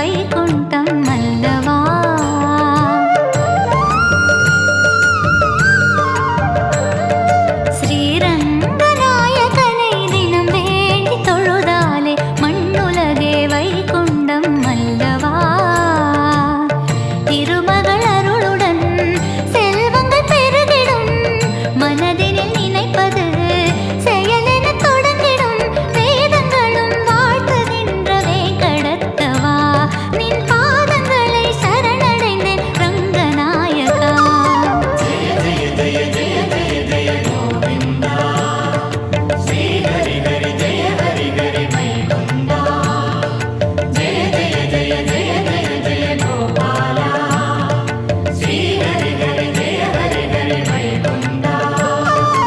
Vaikuntham మల్లవా? Sriranga